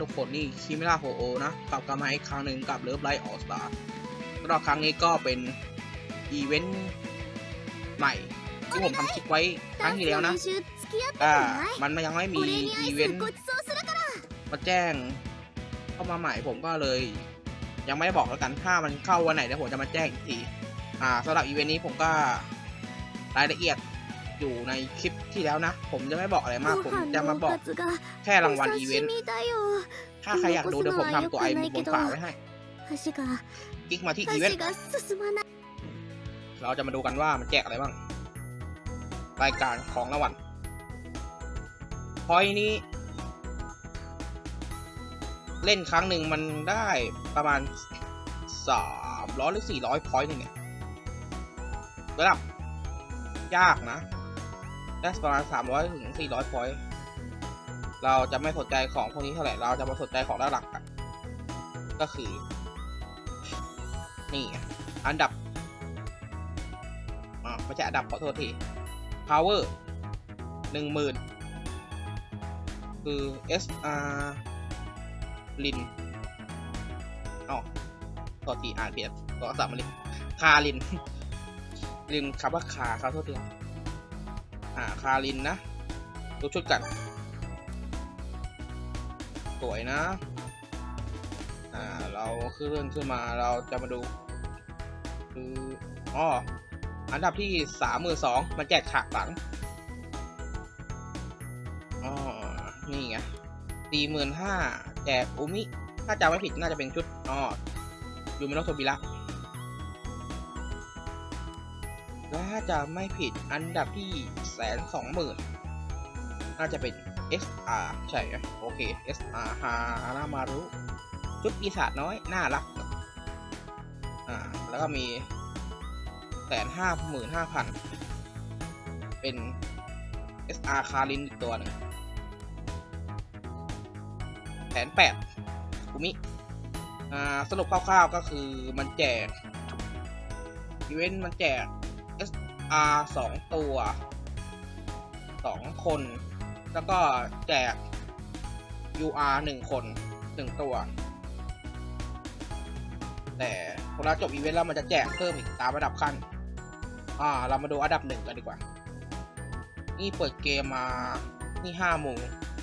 ทุกคนนี่คิมิล่าโฮโอนะกลับกลับมาอีกครั้งหนึ่งกับเลิฟไลท์ออสตาสำหรับครั้งนี้ก็เป็นอีเวนต์ใหม่ที่ผมทำคลิปไว้ครั้งที่แล้วนะอ่ามันยังไม่มีอีเวนต์มาแจ้งเข้ามาใหม่ผมก็เลย ยังไม่บอกแล้วกันถ้ามันเข้าวันไหนเดี๋ยวผมจะมาแจ้งอีกทีอ่าสำหรับอีเวนต์นี้ผมก็รายละเอียด อยู่ในคลิปที่แล้วนะ ผมจะไม่บอกอะไรมาก ผมจะมาบอกแค่รางวัลอีเวนต์ถ้าใครอยากดูเดี๋ยวผมทำตัวไอ้บนขาไว้ให้คลิกมาที่อีเวนต์เราจะมาดูกันว่ามันแจกอะไรบ้าง รายการของรางวัลพอยนี้ เล่นครั้งหนึ่งมันได้ประมาณสามร้อยหรือสี่ร้อยพอยต์เนี่ยระดับยากนะ ได้ประมาณสามร้อถึงสี่ร้อยพอยต์ เราจะไม่สนใจของพวกนี้เท่าไหร่ เราจะมาสนใจของด้านหลักกันก็คือ นี่ อันดับ อ่า ไม่ใช่อันดับขอโทษที power หนึ่งหมื่นคือ SR ลินอ๋อตัวทีอ่านผิดตัวสามลิน คาลิน ลินคำว่าคาเขาโทษทีครับ อ่าคาลินนะดูชุดกัน สวยนะ อ่า เราขึ้นขึ้นมาเราจะมาดูคืออ๋ออันดับที่สามหมื่นสองมันแจกฉากหลังอ๋อนี่ไงสี่หมื่นห้าแจกอุมิถ้าจำไม่ผิดน่าจะเป็นชุดอ๋อยูมิโนโทบิระ และถ้าจะไม่ผิดอันดับที่แสนสองหมื่นน่าจะเป็น SR ใช่ไหมโอเค SR ฮารามารุชุดปีศาจน้อย น่ารัก อ่า แล้วก็มีแสนห้าหมื่นห้าพันเป็น SR คารินอีกตัวหนึ่งแสนแปดกุมิ อ่า สรุปคร่าวๆก็คือมันแจกอีเวนต์มันแจก R สองตัวสองคน แล้วก็แจก UR หนึ่งคนหนึ่งตัว แต่พอเราจบอีเวนต์แล้วมันจะแจกเพิ่มอีกตามระดับขั้น อ่า เรามาดูอันดับหนึ่งกันดีกว่า นี่เปิดเกมมา นี่ห้าโมง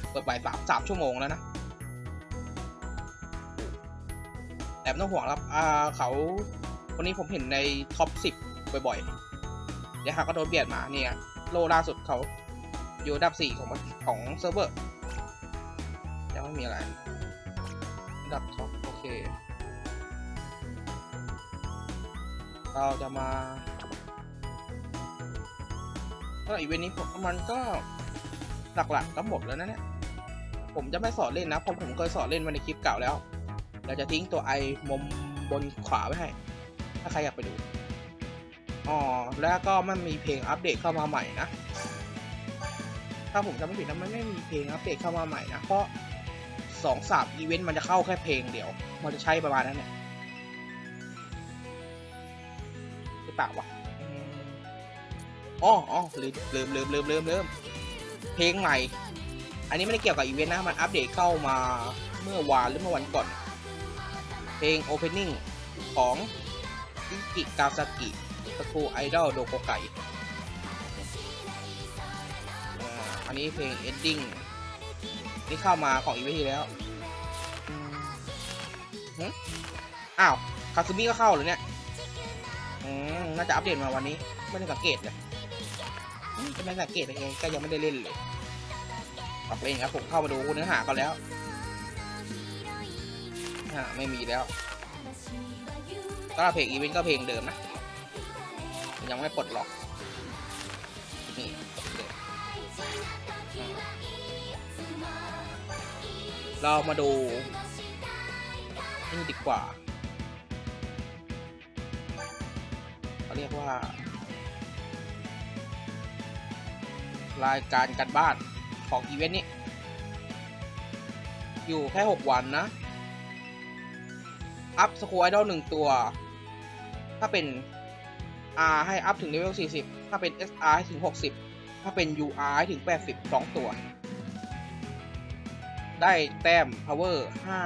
เปิดบ่ายสามสามชั่วโมงแล้วนะ แต่ไม่ต้องห่วงครับ อ่า เขา วันนี้ผมเห็นในท็อปสิบบ่อยๆ เดี๋ยวหาก็โดนเบียดมาเนี่ยโลล่าสุดเขาอยู่อันดับสี่ของของเซิร์ฟเวอร์ยังไม่มีอะไรอันดับท็อปโอเค เราจะมาก็อีเวนต์นี้ผมมันก็หลักๆก็หมดแล้วนะเนี่ย ผมจะไม่สอนเล่นนะผมผมเคยสอนเล่นมาในคลิปเก่าแล้ว เราจะทิ้งตัวไอมุมบนขวาไว้ให้ ถ้าใครอยากไปดู อ๋อ แล้วก็มันมีเพลงอัปเดตเข้ามาใหม่นะ ถ้าผมจำไม่ผิดนะมันไม่มีเพลงอัปเดตเข้ามาใหม่นะ เพราะสองสามอีเวนต์มันจะเข้าแค่เพลงเดียว มันจะใช้ประมาณนั้นเนี่ยหรือเปล่าวะอ๋ออ๋อลืมลืมลืมลืมลืมลืมเพลงใหม่ อันนี้ไม่ได้เกี่ยวกับอีเวนต์นะ มันอัปเดตเข้ามาเมื่อวานหรือเมื่อวันก่อน เพลง Opening ของอิกิกาซากิ สกูไอดอลโดโกไกอันนี้เพลง Ending นี่เข้ามาของอีเวนต์ที่แล้วฮึอ้าว คาซึมิก็เข้าเลยเนี่ย อืม น่าจะอัปเดตมาวันนี้ ไม่ได้สังเกตเลยอืมจะไม่สังเกตเลยก็ยังไม่ได้เล่นเลยออกเองครับผมเข้ามาดูเนื้อหากันแล้วอ่าไม่มีแล้วก็เพลงอีเวนต์ก็เพลงเดิมนะ ยังไม่ปลดล็อกนี่เรามาดูนี่ดีกว่าเขาเรียกว่า รายการกันบ้านของอีเวนต์นี้ อยู่แค่ 6 วันนะ อัพสกูไอดอลหนึ่งตัว ถ้าเป็น R ให้อัพถึงเลเวล 40 ถ้าเป็น SR ให้ถึง 60 ถ้าเป็น UR ให้ถึง 80 2 ตัว ได้แต้ม power ห้า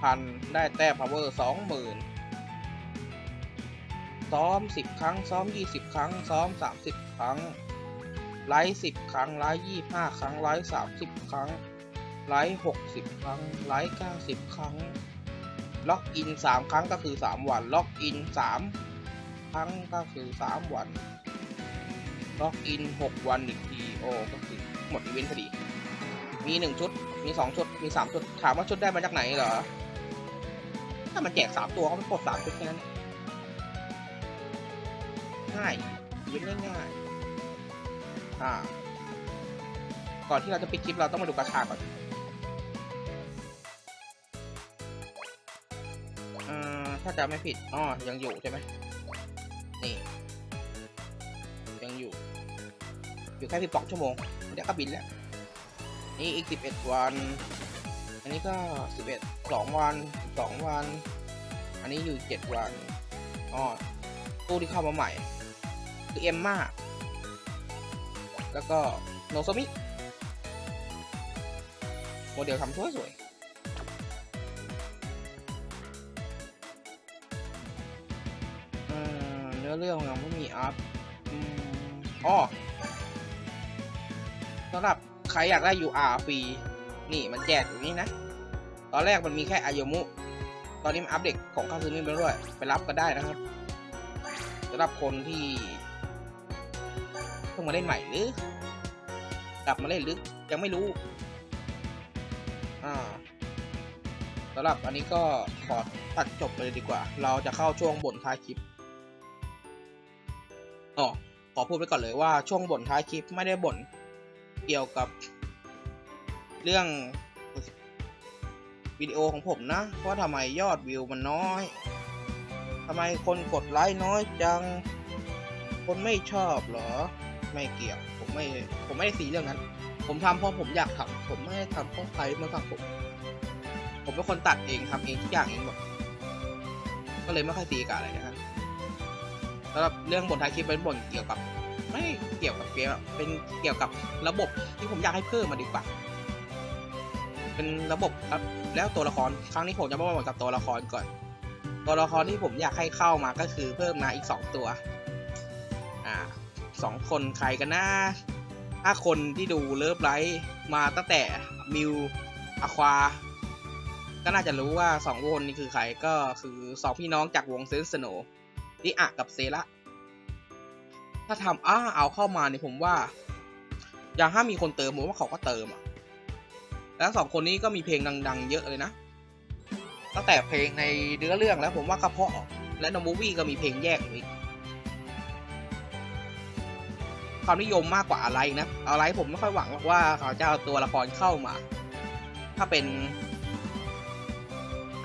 พันได้แต้ม power สองหมื่นซ้อมสิบครั้ง ซ้อมยี่สิบครั้ง ซ้อมสามสิบครั้ง ไลฟ์สิบครั้ง ไลฟ์ยี่ห้าครั้ง ไลฟ์สามสิบครั้ง ไลฟ์หกสิบครั้ง ไลฟ์เก้าสิบครั้ง ล็อกอินสามครั้งก็คือสามวัน ล็อกอินสาม รั้งก็คือสามวัน ล็อกอินหกวันอีกทีโอก็คือหมดอีเวนต์พอดี มีหนึ่งชุด มีสองชุด มีสามชุด ถามว่าชุดได้มาจากไหนเหรอ ถ้ามันแจกสามตัวก็ไม่กดสามชุดแค่นั้น ง่ายอีเวนต์ง่ายๆอ่า ก่อนที่เราจะปิดคลิปเราต้องมาดูกระชาก่อนอ่าถ้าจะไม่ผิด อ๋อ ยังอยู่ใช่ไหม นี่ยังอยู่ อยู่แค่สิบสองชั่วโมง เดี๋ยวก็บินแล้ว นี่อีกสิบเอ็ดวัน อันนี้ก็สิบเอ็ดสองวันสองวัน อันนี้อยู่เจ็ดวันอ๋อตู้ที่เข้ามาใหม่ คือเอ็มมาแล้วก็โนซมิโมเดลทำสวยสวย อเรื่องยังไม่มีอัพอ๋อสำหรับใครอยากได้ UR ฟรี นี่มันแจกอยู่นี่นะ ตอนแรกมันมีแค่อายุมุ ตอนนี้มันอัปเดตของคาซึมิไปด้วย ไปรับก็ได้นะครับสำหรับคนที่เพิ่งมาเล่นใหม่หรือกลับมาเล่นหรือยังไม่รู้ อ่าสำหรับอันนี้ก็ขอตัดจบไปเลยดีกว่า เราจะเข้าช่วงบนท้ายคลิป ขอพูดไว้ก่อนเลยว่าช่วงบ่นท้ายคลิปไม่ได้บ่นเกี่ยวกับ เรื่องวิดีโอของผมนะว่าทำไมยอดวิวมันน้อยทำไมคนกดไลค์น้อยจัง คนไม่ชอบเหรอ ไม่เกี่ยว ผมไม่ ผมไม่ได้ซีเรื่องนั้น ผมทำเพราะผมอยากทำผมไม่ได้ทำเพราะใครมาสั่งผม ผมเป็นคนตัดเองทำเองทุกอย่างเองหมด ก็เลยไม่ค่อยซีกับอะไรนะ สำหรับเรื่องบทท้ายคลิปเป็นบทเกี่ยวกับ ไม่เกี่ยวกับเกมเป็นเกี่ยวกับระบบที่ผมอยากให้เพิ่มมาดีกว่า เป็นระบบครับแล้วตัวละครครั้งนี้ผมจะมาบอกกับตัวละครก่อน ตัวละครที่ผมอยากให้เข้ามาก็คือเพิ่มมาอีกสองตัว อ่าสองคนใครกันนะถ้าคนที่ดูเลิฟไลท์มาตั้งแต่มิวอควาก็น่าจะรู้ว่าสองคนนี้คือใครก็คือสองพี่น้องจากวงเซนสโน ดิอะกับเซระถ้าทำอ้าเอาเข้ามาเนี่ยผมว่า อย่างถ้ามีคนเติมผมว่าเขาก็เติมอะแล้วสองคนนี้ก็มีเพลงดัง ๆ เยอะเลยนะตั้งแต่เพลงในเนื้อเรื่องแล้วผมว่ากระเพาะและนมูวี่ก็มีเพลงแยกอยู่อีกความนิยมมากกว่าอะไรนะอะไรผมไม่ค่อยหวังหรอกว่าเขาจะเอาตัวละครเข้ามา ถ้าเป็น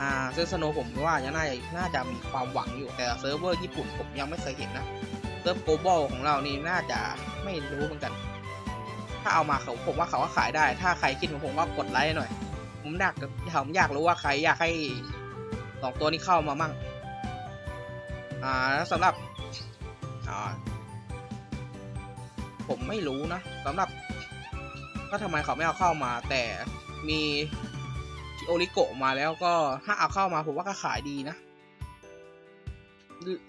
อ่าเซนสโนผมว่าจะน่าจะน่าจะมีความหวังอยู่แต่เซิร์ฟเวอร์ญี่ปุ่นผมยังไม่เคยเห็นนะเซิร์ฟโกลบอลของเรานี่น่าจะไม่รู้เหมือนกัน ถ้าเอามาเขาผมว่าเขาก็ขายได้ ถ้าใครคิดเหมือนผมก็กดไลค์หน่อย ผมอยากผมอยากรู้ว่าใครอยากให้สองตัวนี้เข้ามามั่งอ่าแล้วสำหรับอ่าผมไม่รู้นะสำหรับว่าทำไมเขาไม่เอาเข้ามาแต่มี โอริโกมาแล้วก็ถ้าเอาเข้ามาผมว่าก็ขายดีนะ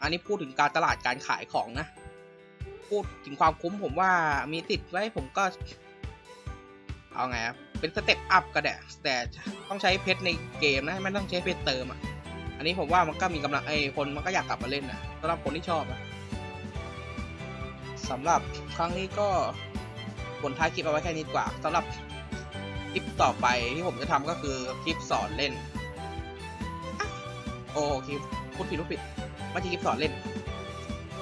อันนี้พูดถึงการตลาดการขายของนะ พูดถึงความคุ้มผมว่ามีติดไว้ผมก็ เอาไงอะเป็นสเต็ปอัพก็ได้แต่ต้องใช้เพชรในเกมนะไม่ต้องใช้เพชรเติมอะ อันนี้ผมว่ามันก็มีกำลังไอ้คนมันก็อยากกลับมาเล่นนะสำหรับคนที่ชอบนะสำหรับครั้งนี้ก็ผลท้ายคลิปเอาไว้แค่นี้กว่าสำหรับ คลิปต่อไปที่ผมจะทำก็คือคลิปสอนเล่นอโอ้คลิปพูดผิดพูดผิดไม่ใช่คลิปสอนเล่น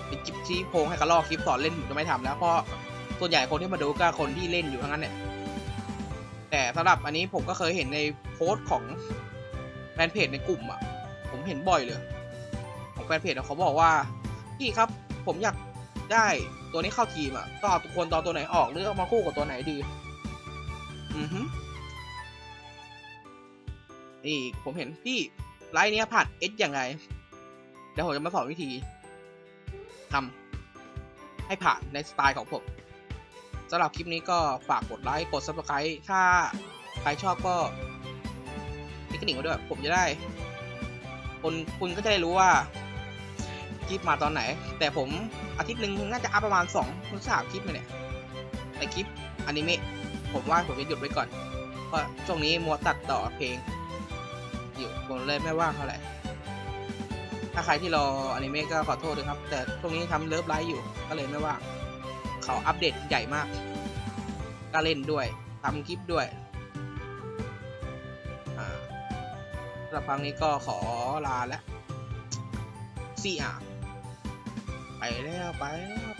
เป็นคลิปชี้โพงให้กระลอกคลิปสอนเล่นผมจะไม่ทำแล้วเพราะส่วนใหญ่คนที่มาดูก็คนที่เล่นอยู่ทั้งนั้นเนี่ยแต่สำหรับอันนี้ผมก็เคยเห็นในโพสต์ของแฟนเพจในกลุ่มอะ ผมเห็นบ่อยเลย ของแฟนเพจเขาบอกว่าพี่ครับผมอยากได้ตัวนี้เข้าทีมอะต้องเอาตัวคนตอนตัวไหนออกหรือเอามาคู่กับตัวไหนดี อือฮึนี่ผมเห็นพี่ไลน์เนี้ยผัดเอสยังไงเดี๋ยวผมจะมาสอนวิธีทำให้ผ่านในสไตล์ของผมสำหรับคลิปนี้ก็ฝากกดไลค์ กด subscribe ถ้าใครชอบก็กระดิ่งไว้ด้วย ผมจะได้คนคุณก็จะได้รู้ว่าคลิปมาตอนไหน แต่ผมอาทิตย์หนึ่งน่าจะอัพประมาณสองถึงสามคลิปเลยเนี่ยแต่คลิปอนิเมะ ผมว่าผมจะหยุดไว้ก่อน เพราะช่วงนี้มัวตัดต่อเพลง อยู่ผมเลยไม่ว่างเท่าไหร่ ถ้าใครที่รออนิเมะก็ขอโทษด้วยครับ แต่ช่วงนี้ทำเลิฟไลฟ์อยู่ ก็เลยไม่ว่าง เขาอัปเดตใหญ่มาก ก็เล่นด้วยทำคลิปด้วยสำหรับครั้งนี้ก็ขอลาแล้วซีอาไปแล้ว ไปแล้ว